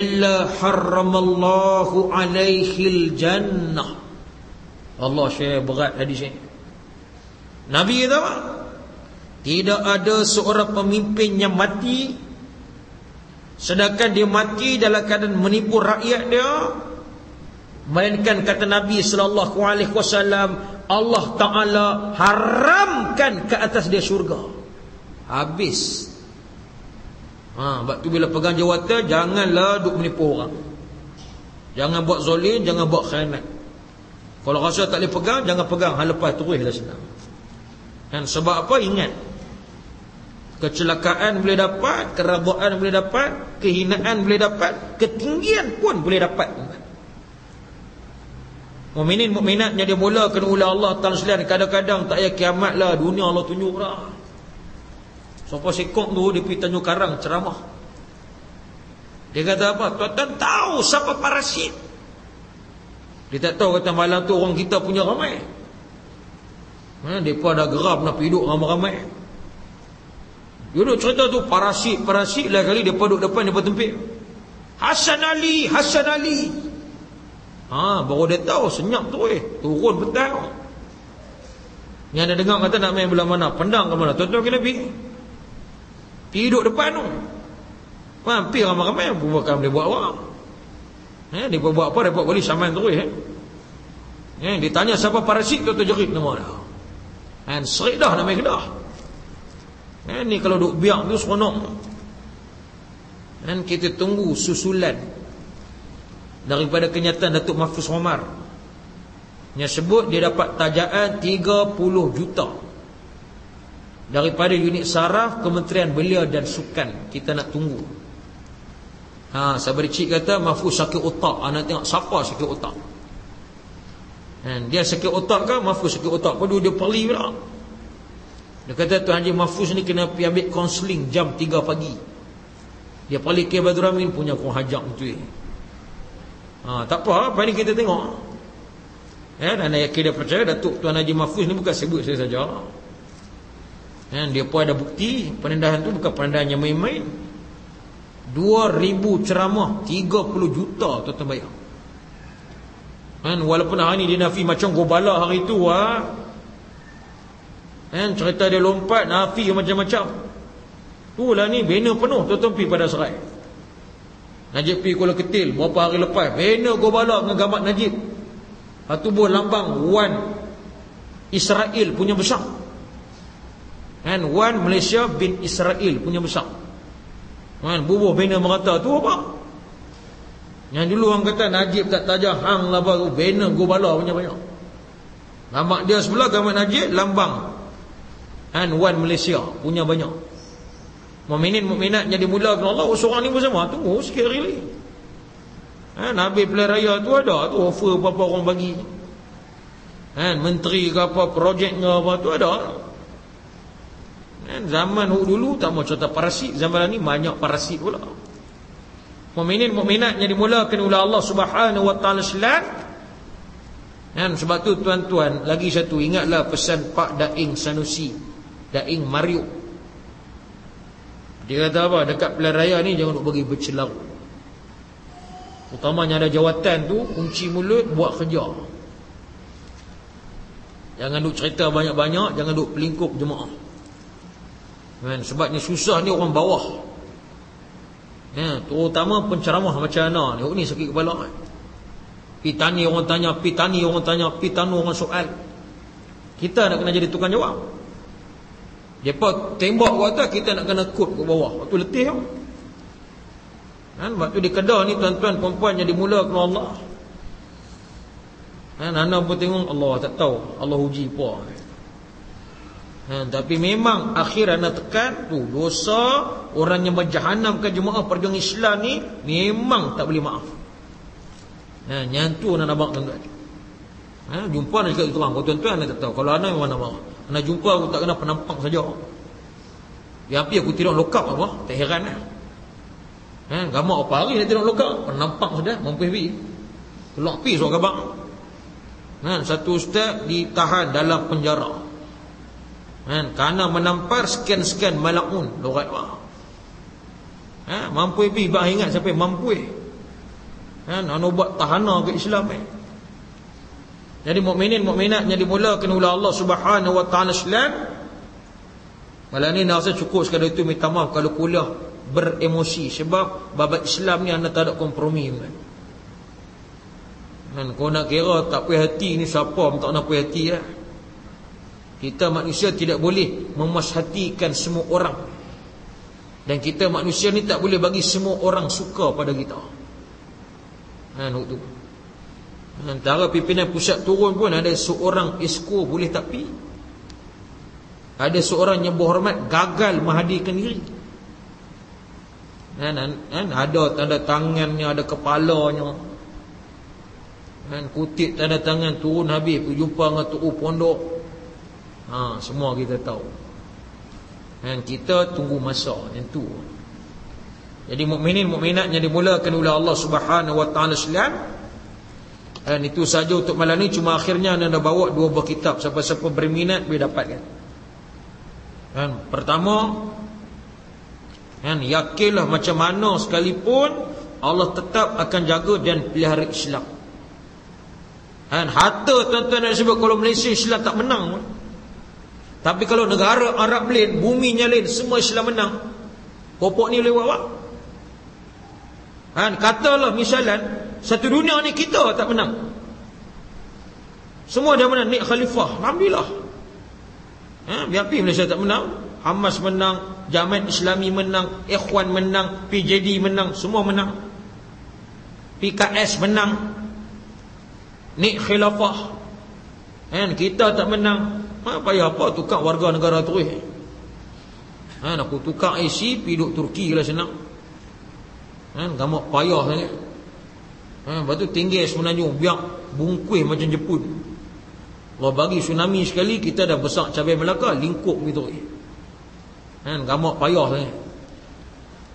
illa harramallahu alaihi jannah Allah syekh berat hadis ini Nabi kata apa? Tidak ada seorang pemimpin yang mati Sedangkan dia mati dalam keadaan menipu rakyat dia Melainkan kata Nabi sallallahu alaihi wasallam Allah Taala haramkan ke atas dia syurga. Habis Ha, sebab tu bila pegang jawatan janganlah duk menipu orang. Jangan buat zalim, jangan buat khianat. Kalau rasa tak boleh pegang, jangan pegang, hal lepas teruslah senang. Dan sebab apa? Ingat. Kecelakaan boleh dapat, kerabuan boleh dapat, kehinaan boleh dapat, ketinggian pun boleh dapat. Mukminin mukminat dia mula kena ulah Allah Taala kadang-kadang tak payah kiamatlah dunia Allah tunjuk dah. Sampai sekok tu dia pergi Tanjung Karang ceramah. Dia kata apa? Tuan-tuan tahu siapa parasit. Dia tak tahu kata malam tu orang kita punya ramai. Ha, mereka ada geram nak duduk ramai-ramai. Dia duduk cerita tu parasit-parasit lah kali dia duduk depan dia bertempik. Hasan Ali, Hasan Ali. Ha, baru dia tahu senyap tu eh. Turun petang. Yang ada dengar kata nak main belah mana? Pendang ke mana? Tuan-tuan kena pergi. Hidup depan tu Hampir ramai-ramai Bukan boleh buat orang eh, Dia buat apa Dia buat balik saman terus eh. Eh, dia tanya siapa parasit tu terjerit nama dah. And serik dah nama kedah. Eh, ni kalau duk biak tu seronok. Dan kita tunggu susulan daripada kenyataan Datuk Mahfuz Omar. Yang sebut dia dapat tajaan 30 juta daripada unit saraf Kementerian Belia dan Sukan. Kita nak tunggu. Ha sabar cik kata mahfuz sakit otak. Anak tengok siapa sakit otak. Kan dia sakit otak ke? Mahfuz sakit otak. Padu dia perli pula. Dia kata tu Haji Mahfuz ni kena pergi ambil counselling jam 3 pagi. Dia perli ke Baduramin punya kau hajak tu ha tak apa apa ni kita tengok. Ya dan yakin dia percaya Datuk Tuan Haji Mahfuz ni bukan sebut saya saja Ya, dia pun ada bukti penendahan tu bukan penendahan yang main-main. 2000 ceramah 30 juta tu terbayar. Kan walaupun hari ni dia nafi macam gobala hari tu ah. Kan cerita dia lompat nafi macam-macam. Itulah ni banner penuh tuan-tuan pi pada serai. Najib pi Kuala Ketil berapa hari lepas banner gobala dengan gambar Najib. Satu buah lambang One Israel punya besar. Kan one Malaysia bin Israel punya besar. Kan bubuh bina merata tu apa? Yang dulu orang kata Najib tak tajam hang lah baru bina gobala punya banyak. Nama dia sebelah gambar Najib lambang. Kan one Malaysia punya banyak. Mukminin mukminat jadi mula dengan Allah seorang ni bersama tunggu sikit hari. Ha, Nabi Pilihan Raya tu ada tu offer berapa orang bagi. Kan menteri ke apa projeknya apa tu ada. Kan zaman dulu tak mau cerita parasit, zaman ni banyak parasit pula. Mukminin mukminat yang dimulakan oleh Allah Subhanahu wa taala selat. Kan sebab tu tuan-tuan, lagi satu ingatlah pesan Pak Daing Sanusi, Daing Mario. Dia kata apa? Dekat pilihan raya ni jangan duk bagi bercelau. Utamanya ada jawatan tu, kunci mulut buat kerja. Jangan duk cerita banyak-banyak, jangan duk pelingkup jemaah. Kan sebabnya susah ni orang bawah. Ya, terutama penceramah macam mana ni. Ni sakit kepala kan. Pi tani orang tanya, pi tani orang tanya, tanu orang soal. Kita nak kena jadi tukang jawab. Depa tembak ke atas kita nak kena kut ke bawah. Waktu letih kan. Kan waktu di Kedah ni tuan-tuan puan-puan yang dimulakan Allah. Kan anak pun tengok Allah tak tahu. Allah uji apa. Ha, tapi memang akhir anda tekan tu dosa orang yang menjahanamkan jemaah perjuangan Islam ni memang tak boleh maaf. Ha, nyantu nak nampak tuan Ha, jumpa nak cakap terang. Kalau tuan-tuan anda tak tahu. Kalau anda memang nak maaf. Anda jumpa aku tak kena penampak saja. Ya api aku tidak lokap apa? Tak heran lah. Ha, gamak apa hari nak tidak lokap? Penampak saja. Mampu pergi. Keluar pergi suara gamak. Ha, satu ustaz ditahan dalam penjara kan kerana menampar sekian-sekian malaun lorat ha mampu pergi bang ingat sampai mampu Kan anu buat tahana ke Islam eh. Jadi mukminin mukminat yang dimulakan oleh Allah Subhanahu wa taala Islam. Malam ni nak cukup sekadar itu minta maaf kalau kuliah beremosi sebab bab Islam ni anda tak ada kompromi kan. Kan kau nak kira tak puas hati ni siapa tak nak puas hati ya. Kita manusia tidak boleh memuashatikan semua orang. Dan kita manusia ni tak boleh bagi semua orang suka pada kita. Kan waktu Antara pimpinan pusat turun pun ada seorang esko boleh tak pi. Ada seorang yang berhormat gagal menghadirkan diri. Kan, kan ada tanda tangannya, ada kepalanya. Kan kutip tanda tangan turun habis pergi jumpa dengan tok pondok. Ha, semua kita tahu. Kan kita tunggu masa yang tu. Jadi mukminin mukminat yang dimulakan oleh Allah Subhanahu wa taala sekalian. Dan itu saja untuk malam ni cuma akhirnya anda bawa dua buah kitab siapa-siapa berminat boleh dapatkan. Kan pertama kan yakinlah macam mana sekalipun Allah tetap akan jaga dan pelihara Islam. Kan harta tuan-tuan nak sebut kalau Malaysia Islam tak menang. Tapi kalau negara Arab lain, bumi lain, semua Islam menang. Popok ni boleh buat apa? Ha, katalah misalan satu dunia ni kita tak menang. Semua dah menang Nik Khalifah. Alhamdulillah. Ha, biar Malaysia tak menang. Hamas menang, Jamaat Islami menang, Ikhwan menang, PJD menang, semua menang. PKS menang. Nik Khilafah. Kan kita tak menang. Ha, payah apa tukar warga negara tu eh. Ha, aku tukar IC pergi duduk Turki lah senang. Kan gamak payah sangat. Ha, lepas tu tinggi semenanjung biar bungkuih macam Jepun. Kalau bagi tsunami sekali kita dah besar cabai Melaka lingkup gitu. Kan gamak payah sangat.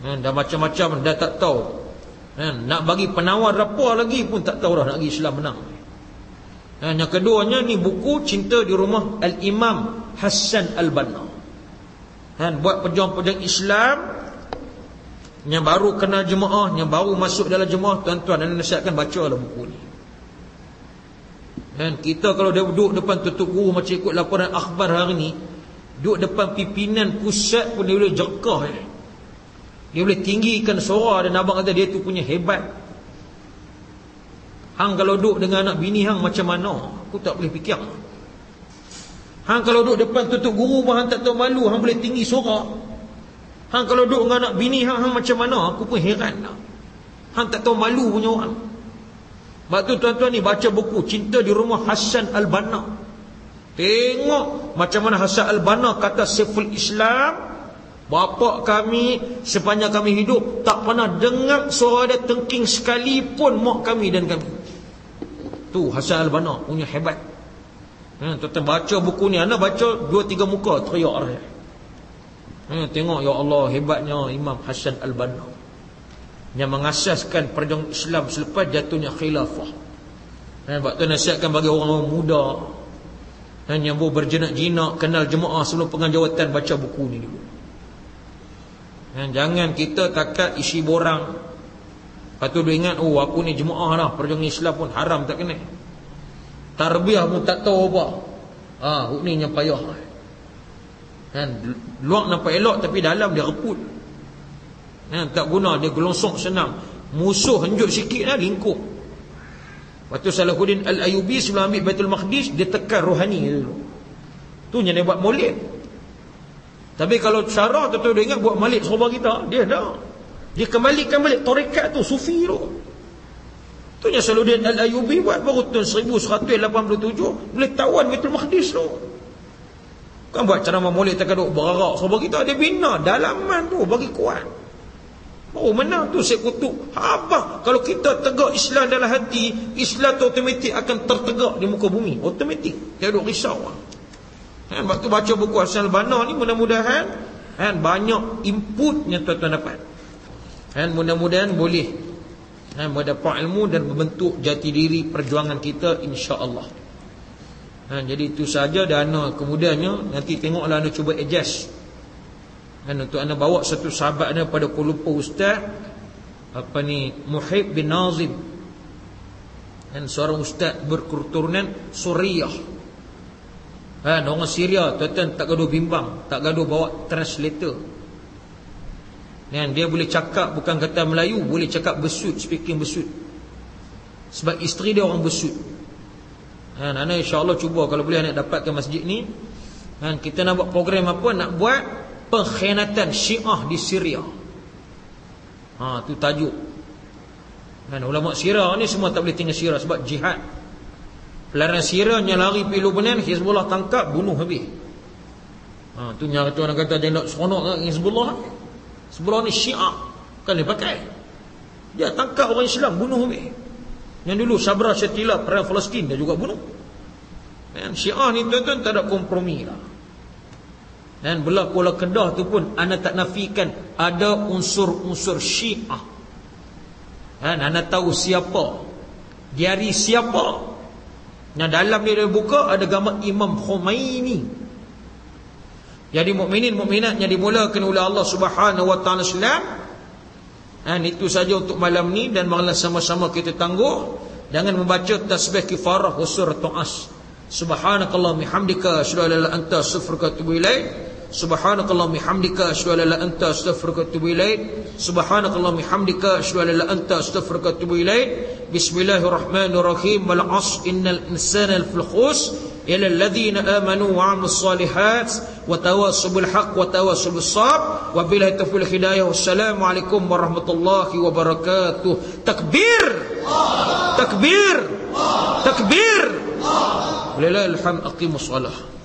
Kan dah macam-macam dah tak tahu. Kan nak bagi penawar apa lagi pun tak tahu dah nak bagi Islam menang. Dan yang keduanya ni buku Cinta di Rumah Al-Imam Hassan Al-Banna. Kan buat pejuang-pejuang Islam yang baru kenal jemaah Yang baru masuk dalam jemaah Tuan-tuan dan nasihatkan bacalah buku ni Dan kita kalau dia duduk depan tutup guru Macam ikut laporan akhbar hari ni Duduk depan pimpinan pusat pun dia boleh jekah ya. Dia boleh tinggikan suara Dan abang kata dia tu punya hebat Hang kalau duduk dengan anak bini hang macam mana Aku tak boleh fikir Hang kalau duduk depan tutup guru pun hang tak tahu malu Hang boleh tinggi suara Hang kalau duduk dengan anak bini hang, hang macam mana? Aku pun heran lah. Hang tak tahu malu punya orang. Sebab tu tuan-tuan ni baca buku Cinta di Rumah Hasan Al-Banna. Tengok macam mana Hasan Al-Banna kata Seful Islam. Bapa kami sepanjang kami hidup tak pernah dengar suara dia tengking sekalipun mak kami dan kami. Tu Hasan Al-Banna punya hebat. Ha, tuan-tuan baca buku ni, anda baca dua tiga muka teriak dia. Hmm, tengok ya Allah hebatnya Imam Hasan Al-Banna yang mengasaskan perjuangan Islam selepas jatuhnya khilafah. Dan waktu nasihatkan bagi orang-orang muda dan yang boleh berjenak-jinak kenal jemaah sebelum penganjawatan baca buku ni dulu. Jangan kita takat isi borang. Lepas tu dia ingat, oh aku ni jemaah lah. Perjuangan Islam pun haram tak kena. Tarbiah pun tak tahu apa. Ha, ni yang payah. Kan luar nampak elok tapi dalam dia reput. Kan tak guna dia gelonsok senang. Musuh henjuk sikit dah lingkup. Waktu Salahuddin Al-Ayubi sebelum ambil Baitul Maqdis dia tekan rohani dulu. Tu yang dia buat Maulid. Tapi kalau cara tu dia ingat buat Maulid serba kita, dia dah. Dia kembalikan balik tarekat tu sufi tu. Tu yang Salahuddin Al-Ayubi buat baru tahun 1187 boleh tawan Baitul Maqdis tu. Kan buat ceramah tak ada berarak sebab kita ada bina dalaman tu bagi kuat. Oh menang tu Syekh Kutub. Apa kalau kita tegak Islam dalam hati, Islam tu otomatik akan tertegak di muka bumi. Otomatik. Tiada risau. Kan waktu baca buku Asal Bana ni mudah-mudahan kan banyak input yang tuan-tuan dapat. Kan mudah-mudahan boleh. Kan mendapat ilmu dan membentuk jati diri perjuangan kita insya-Allah. Ha, jadi itu saja dana. Kemudiannya nanti tengoklah anda cuba adjust. Kan untuk anda bawa satu sahabat anda pada Kuala Lumpur ustaz. Apa ni? Muhib bin Nazim. Dan seorang ustaz berketurunan Suriah. Ha, orang Syria tuan-tuan tak gaduh bimbang tak gaduh bawa translator dan dia boleh cakap bukan kata Melayu boleh cakap besut speaking besut. Sebab isteri dia orang besut. Ha, Nana insyaAllah cuba kalau boleh nak dapatkan masjid ni. Ha, kita nak buat program apa? Nak buat pengkhianatan syiah di Syria. Ha, tu tajuk. Kan, ulama Syria ni semua tak boleh tinggal Syria sebab jihad. Pelaran yang lari pergi Lebanon Hizbullah tangkap bunuh habis. Ha, tu yang kata orang kata dia nak seronok kan Hizbullah Hizbullah ni syiah. Kan dia pakai. Dia tangkap orang Islam bunuh habis yang dulu Sabra Syatila perang Palestin dia juga bunuh. Kan, syiah ni tuan-tuan tak ada kompromi lah. Dan berlaku oleh kedah tu pun anda tak nafikan ada unsur-unsur syiah. Kan? Anda tahu siapa. Diari siapa. Yang dalam dia, dia buka ada gambar Imam Khomeini jadi mukminin mukminat yang dimulakan oleh Allah Subhanahu wa taala Islam dan itu saja untuk malam ni dan malam sama-sama kita tangguh. Dengan membaca tasbih kifarah usur tu'as. Subhanakallah mihamdika asyhadu an la anta astaghfiruka wa ilaik. Subhanakallah mihamdika asyhadu an la anta astaghfiruka wa ilaik. Subhanakallah mihamdika asyhadu an la anta astaghfiruka wa ilaik. Bismillahirrahmanirrahim. Wal 'asr innal insana lafil khus إلى الذين آمنوا وعملوا الصالحات وتواصوا بالحق وتواصوا بالصبر وبالله التوفيق والهداية والسلام عليكم ورحمة الله وبركاته. تكبير! تكبير! تكبير! ولله الحمد أقيموا الصلاة.